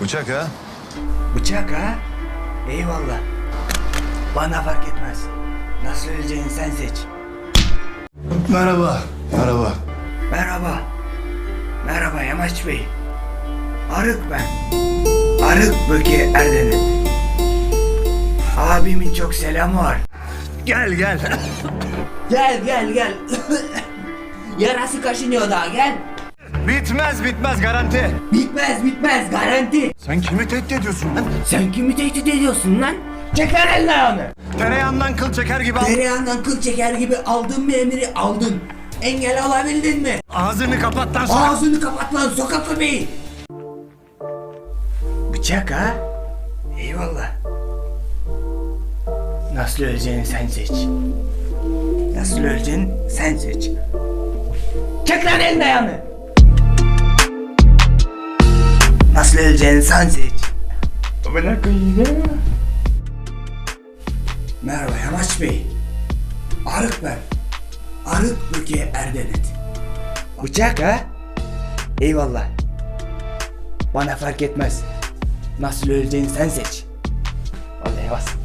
Bıçak ha? Bıçak ha? Eyvallah. Bana fark etmez. Nasıl öleceğini sen seç. Merhaba. Merhaba. Merhaba. Merhaba Yamaç Bey. Arık ben. Arık Böke Erden'in. Abimin çok selamı var. Gel gel. Gel gel gel. Yarası kaşınıyor daha gel. Bitmez bitmez garanti. Bitmez bitmez garanti. Sen kimi tehdit ediyorsun lan? Sen kimi tehdit ediyorsun lan? Çek lan elini ayağını. Tereyağından kıl çeker gibi al. Tereyağından kıl çeker gibi aldın mı emri aldın. Engel alabildin mi? Ağzını kapat lan sonra. Ağzını kapat lan sokak köpeği. Bıçak ha? Eyvallah. Nasıl öleceğini sen seç. Nasıl öleceğini sen seç. Çek lan elini ayağını. Nasıl öleceğini sen seç. Koyayım. Merhaba Yamaç Bey. Arık ben. Arık Böke Erdenet. Bıçak ha? Eyvallah. Bana fark etmez. Nasıl öleceğini sen seç. Vallahi bas.